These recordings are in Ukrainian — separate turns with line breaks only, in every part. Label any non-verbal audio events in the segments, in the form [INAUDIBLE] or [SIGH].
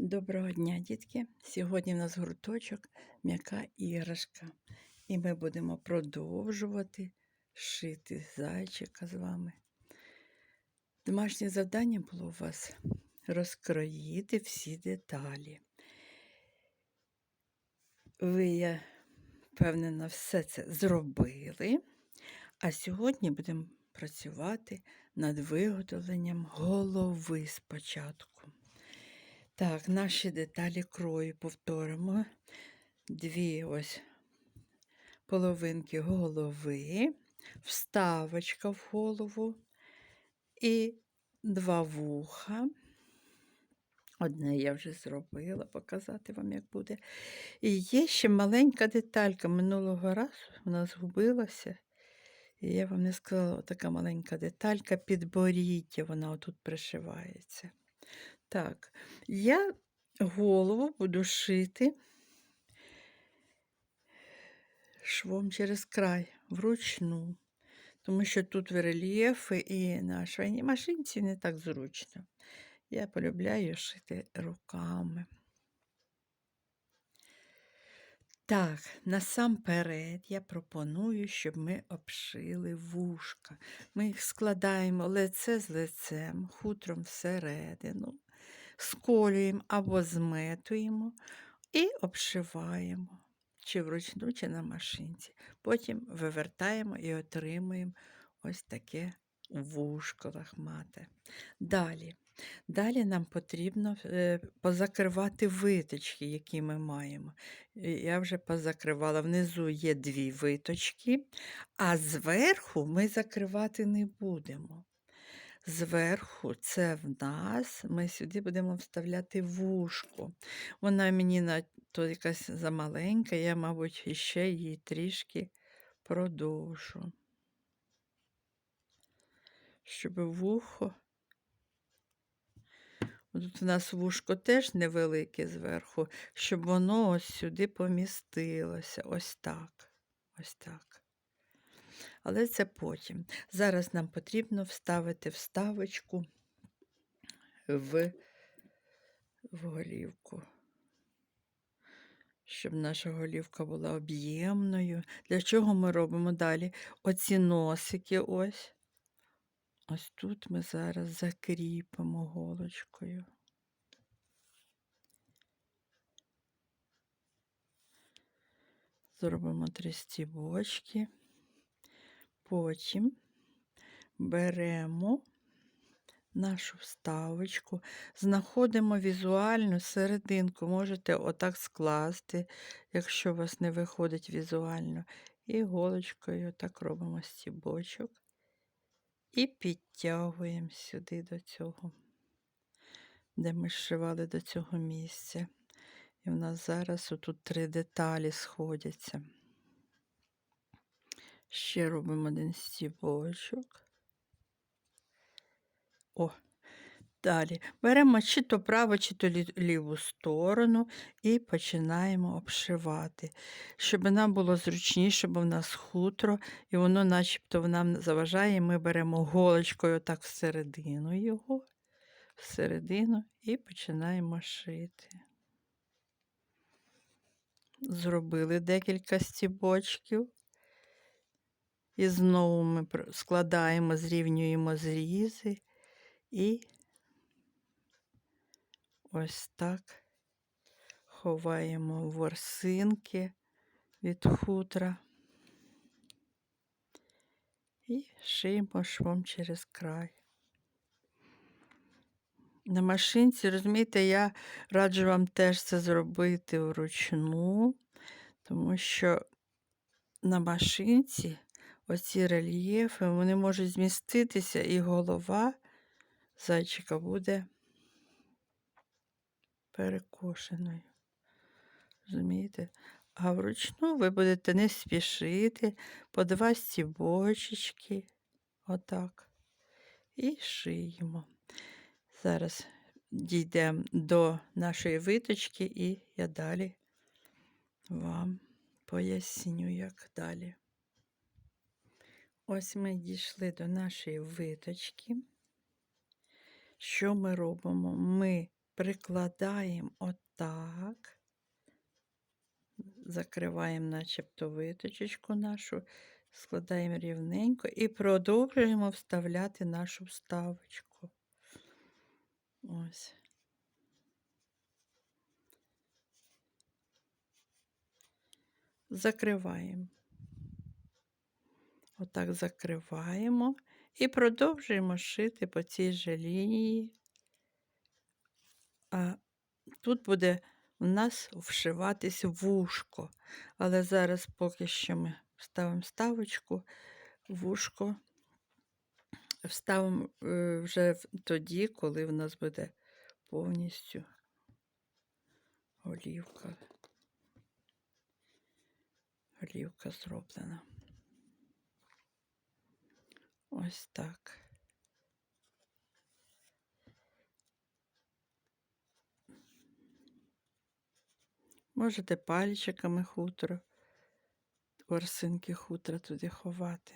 Доброго дня, дітки! Сьогодні в нас гурточок м'яка іграшка. І ми будемо продовжувати шити зайчика з вами. Домашнє завдання було у вас розкроїти всі деталі. Ви, я впевнена, все це зробили. А сьогодні будемо працювати над виготовленням голови спочатку. Так, наші деталі крою повторимо. Дві ось половинки голови, вставочка в голову і два вуха. Одне я вже зробила, показати вам, як буде. І є ще маленька деталька. Минулого разу вона згубилася. І я вам не сказала, така маленька деталька підборіддя, вона отут пришивається. Так, я голову буду шити швом через край вручну, тому що тут рельєфи і на швейній машинці не так зручно. Я полюбляю шити руками. Так, насамперед я пропоную, щоб ми обшили вушка. Ми їх складаємо лице з лицем, хутром всередину, сколюємо або зметуємо і обшиваємо, чи вручну, чи на машинці. Потім вивертаємо і отримуємо ось таке вушко лахмате. Далі. Далі нам потрібно е, позакривати виточки, які ми маємо. Я вже позакривала. Внизу є дві виточки, а зверху ми закривати не будемо. Зверху це в нас, ми сюди будемо вставляти вушко. Вона мені на то якась замаленька, я, мабуть, іще її трішки продовжу. Щоб вухо. Тут у нас вушко теж невелике зверху, щоб воно ось сюди помістилося. Ось так. Ось так. Але це потім. Зараз нам потрібно вставити вставочку в, в голівку. Щоб наша голівка була об'ємною. Для чого ми робимо далі? Оці носики ось. Ось тут ми зараз закріпимо голочкою. Зробимо три стібочки. Потім беремо нашу вставочку, знаходимо візуальну серединку. Можете отак скласти, якщо у вас не виходить візуально. І голочкою так робимо стібочок. І підтягуємо сюди до цього, де ми зшивали до цього місця. І в нас зараз отут три деталі сходяться. Ще робимо один стібочок. О, далі. Беремо чи то праву, чи то ліву сторону і починаємо обшивати, щоб нам було зручніше, бо в нас хутро, і воно начебто нам заважає. Ми беремо голочкою так всередину його, всередину і починаємо шити. Зробили декілька стібочків. І знову ми складаємо, зрівнюємо зрізи і ось так ховаємо ворсинки від хутра і шиємо швом через край. На машинці, розумієте, я раджу вам теж це зробити вручну, тому що на машинці оці рельєфи вони можуть зміститися, і голова зайчика буде перекошеною. Розумієте? А вручну ви будете не спішити, по два стібочечки, отак, і шиємо. Зараз дійдемо до нашої виточки, і я далі вам поясню, як далі. Ось ми дійшли до нашої виточки. Що ми робимо? Ми прикладаємо отак, закриваємо начебто виточечку нашу, складаємо рівненько і продовжуємо вставляти нашу вставочку. Ось. Закриваємо. Отак закриваємо і продовжуємо шити по цій же лінії. А тут буде у нас вшиватись вушко. Але зараз поки що ми ставимо ставочку, вушко вставимо е, вже тоді, коли в нас буде повністю голівка. Голівка зроблена. Ось так. Можете пальчиками хутро, ворсинки хутра туди ховати.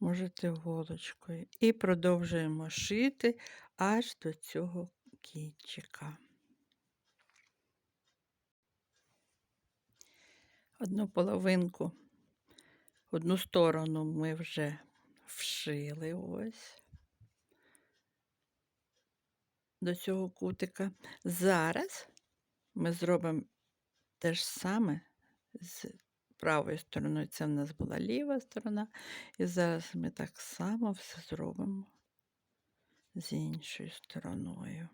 Можете голочкою. І продовжуємо шити аж до цього кінчика. Одну половинку, одну сторону ми вже вшили ось до цього кутика. Зараз ми зробимо те ж саме з правою стороною. Це в нас була ліва сторона. І зараз ми так само все зробимо з іншою стороною.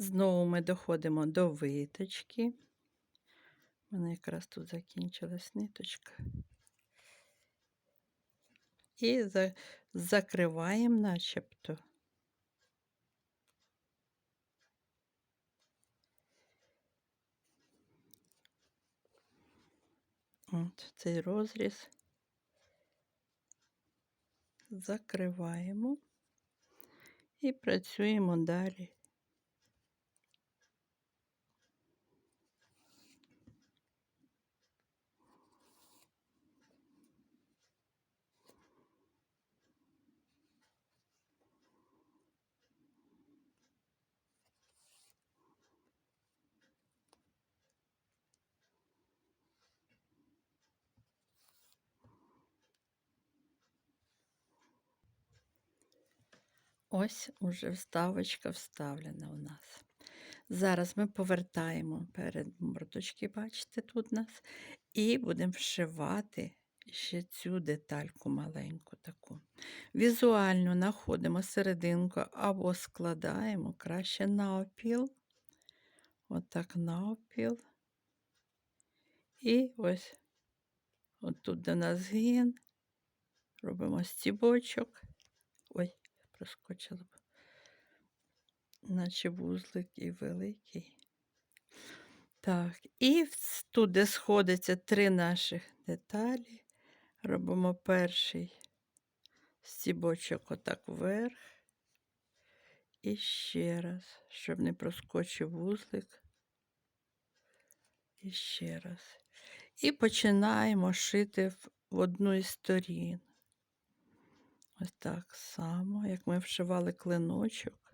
Знову ми доходимо до виточки. У мене якраз тут закінчилась ниточка. І за, закриваємо начебто. От цей розріз. Закриваємо і працюємо далі. Ось уже вставочка вставлена у нас. Зараз ми повертаємо перед мордочки, бачите, тут у нас, і будемо вшивати ще цю детальку маленьку таку. Візуально знаходимо серединку або складаємо краще навпіл. Отак навпіл. І ось отут у нас згін. Робимо стібочок. Проскочила б. Наче вузлик і великий. Так, і тут, де сходяться три наших деталі, робимо перший стібочок отак вверх. І ще раз, щоб не проскочив вузлик. І ще раз. І починаємо шити в одну із сторін. Ось так само, як ми вшивали клиночок.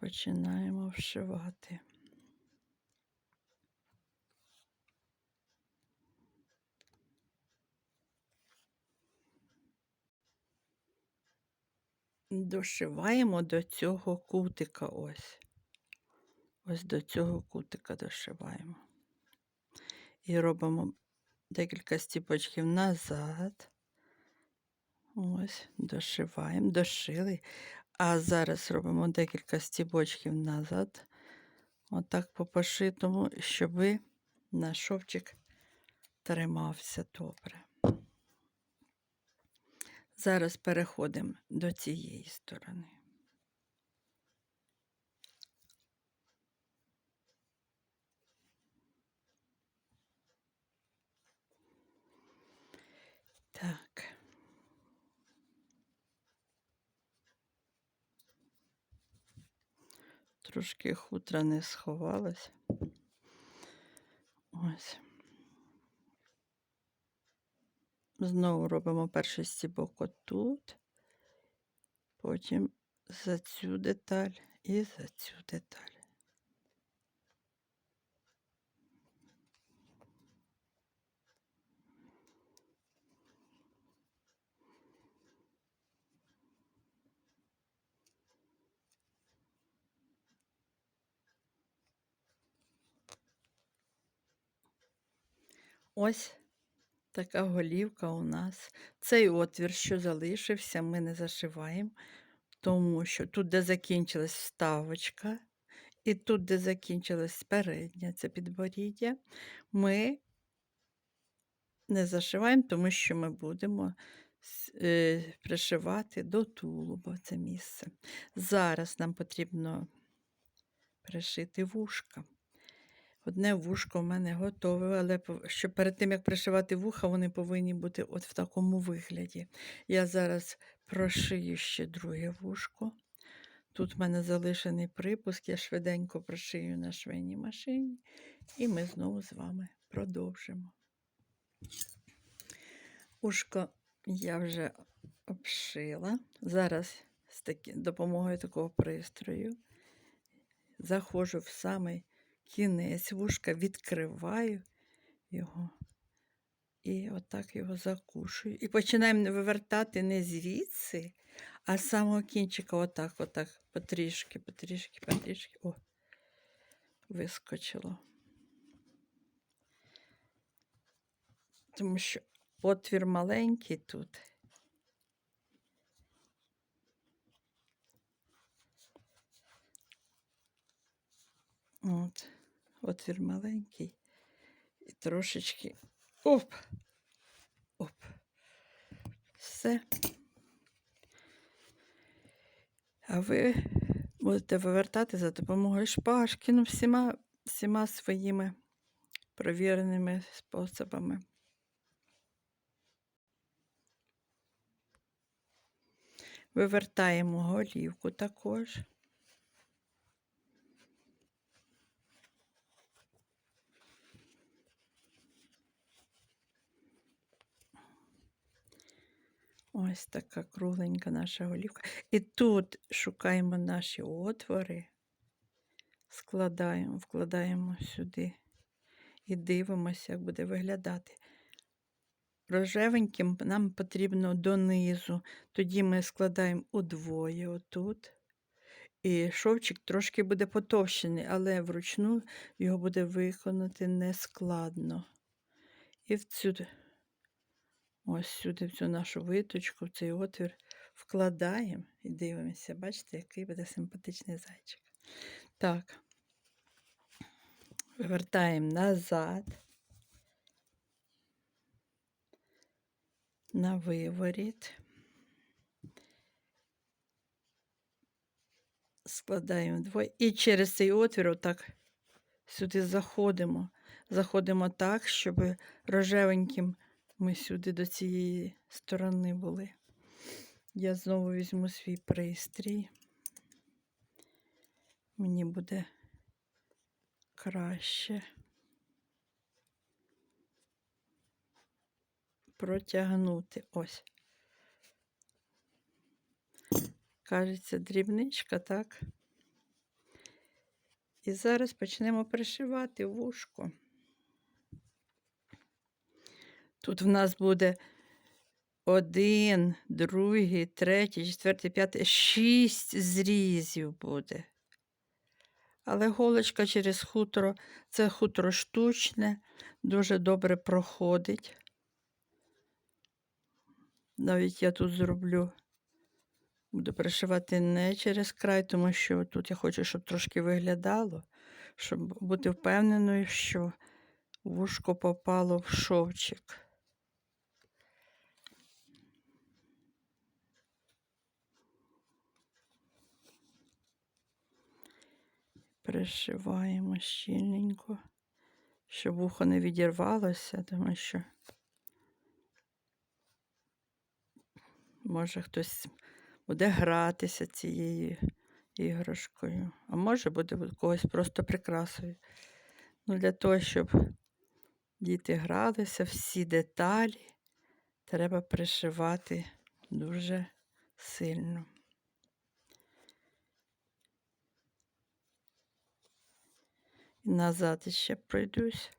Починаємо вшивати. Дошиваємо до цього кутика ось. Ось до цього кутика дошиваємо. І робимо декілька стіпочків назад. Ось, дошиваємо, дошили. А зараз робимо декілька стібочків назад. Отак по пошитому, щоб наш шовчик тримався добре. Зараз переходимо до цієї сторони. Так. Трошки хутра не сховалась. Ось. Знову робимо перший стібок отут, потім за цю деталь і за цю деталь. Ось така голівка у нас. Цей отвір, що залишився, ми не зашиваємо, тому що тут, де закінчилась вставочка, і тут, де закінчилась передня, це підборіддя, ми не зашиваємо, тому що ми будемо е, пришивати до тулуба це місце. Зараз нам потрібно пришити вушка. Одне вушко в мене готове, але щоб перед тим, як пришивати вуха, вони повинні бути от в такому вигляді. Я зараз прошию ще друге вушко. Тут в мене залишений припуск, я швиденько прошию на швейній машині, і ми знову з вами продовжимо. Ушко я вже обшила. Зараз з такі, допомогою такого пристрою заходжу в самий кінець вушка, відкриваю його і отак його закушую. І починаємо вивертати не звідси, а з самого кінчика, отак, отак, потрішки, потрішки, потрішки. О, вискочило. Тому що отвір маленький тут. От, отвір маленький. І трошечки. Оп! Оп. Все. А ви будете вивертати за допомогою шпажки, ну, всіма, всіма своїми провіреними способами. Вивертаємо голівку також. Ось така кругленька наша голівка. І тут шукаємо наші отвори, складаємо, вкладаємо сюди і дивимося, як буде виглядати. Рожевеньким нам потрібно донизу. Тоді ми складаємо удвоє отут. І шовчик трошки буде потовщений, але вручну його буде виконати нескладно. І в цю, ось сюди, в цю нашу виточку, в цей отвір вкладаємо і дивимося, бачите, який буде симпатичний зайчик. Так, вивертаємо назад. на виворіт. Складаємо двоє. І через цей отвір отак сюди заходимо. Заходимо так, щоб рожевеньким ми сюди до цієї сторони були. Я знову візьму свій пристрій. Мені буде краще. протягнути. Ось. Кажеться, дрібничка, так? І зараз почнемо пришивати вушко. Тут в нас буде один, другий, третій, четвертий, п'ятий, шість зрізів буде. Але голочка через хутро, це хутро штучне, дуже добре проходить. Навіть я тут зроблю, буду пришивати не через край, тому що тут я хочу, щоб трошки виглядало, щоб бути впевненою, що вушко попало в шовчик. Пришиваємо щільненько, щоб вухо не відірвалося, тому що може хтось буде гратися цією іграшкою. А може буде когось просто прикрасою. Ну, для того, щоб діти гралися, всі деталі треба пришивати дуже сильно. Назад ще пройдусь.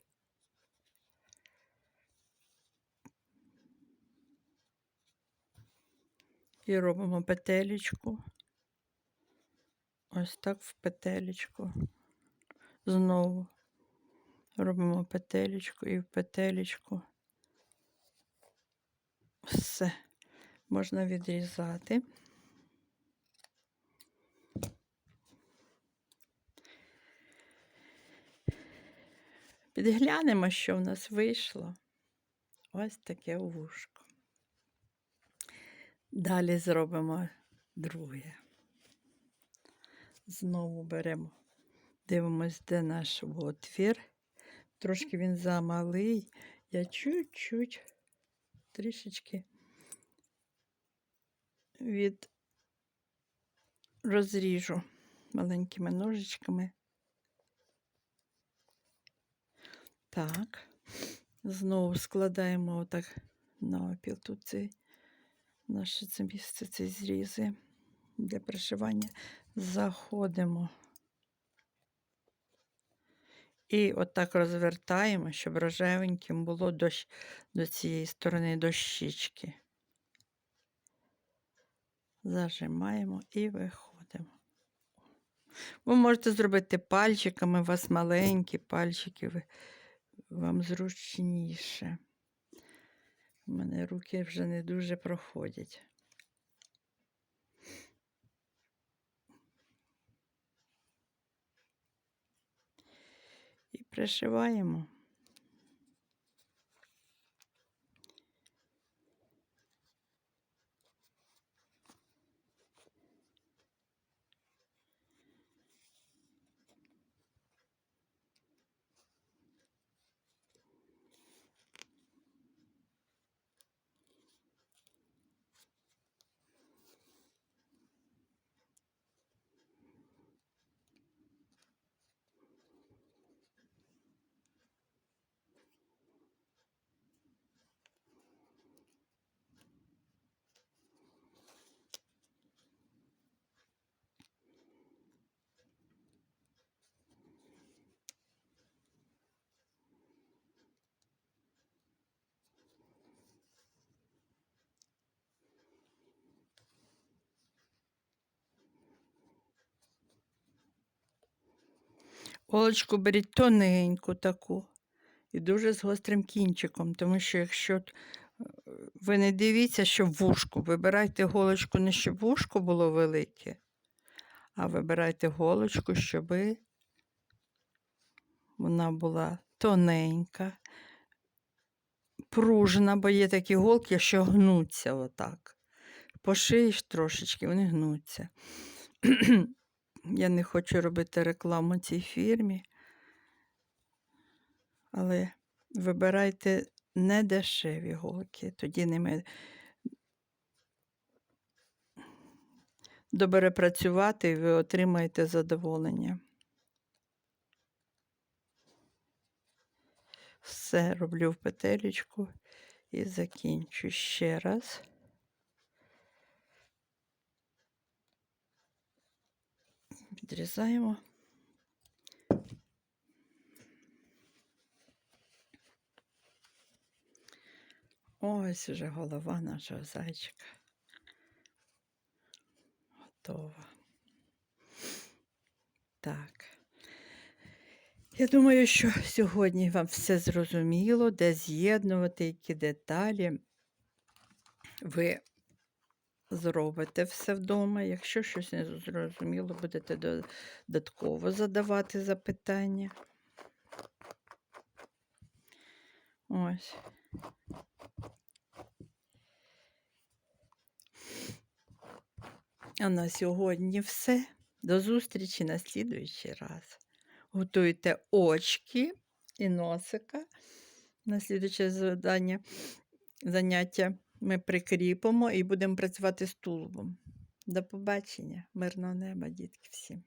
І робимо петелечку. Ось так в петелечку. Знову робимо петелечку і в петелечку. Все. Можна відрізати. Підглянемо, що в нас вийшло. Ось таке вушко. Далі зробимо друге. Знову беремо, дивимось, де наш отвір. Трошки він замалий. Я чуть-чуть трішечки від розріжу маленькими ножичками. Так, знову складаємо отак навпіл тут цей наше це місце, ці зрізи для пришивання. Заходимо. І отак розвертаємо, щоб рожевеньким було до, до цієї сторони до щічки. Зажимаємо і виходимо. Ви можете зробити пальчиками, у вас маленькі пальчики, ви- вам зручніше. У мене руки вже не дуже проходять. І пришиваємо. Олочку беріть тоненьку таку і дуже з гострим кінчиком, тому що якщо е, ви не дивіться, щоб вушко, вибирайте голочку не щоб вушко було велике, а вибирайте голочку, щоб вона була тоненька, пружна, бо є такі голки, що гнуться отак. Пошиєш трошечки, вони гнуться. [CLEARS THROAT] Я не хочу робити рекламу цій фірмі, але вибирайте не дешеві голки, тоді ними добре працювати і ви отримаєте задоволення. Все роблю в петелечку і закінчу ще раз. Відрізаємо. Ось уже голова нашого зайчика. Готова. Так. Я думаю, що сьогодні вам все зрозуміло, де з'єднувати, які деталі. Ви зробите все вдома. Якщо щось не зрозуміло, будете додатково задавати запитання. Ось. А на сьогодні все. До зустрічі на слідуючий раз. Готуйте очки і носика. На слідуюче завдання, заняття ми прикріпимо і будемо працювати з тулубом. До побачення, мирного неба, дітки всім.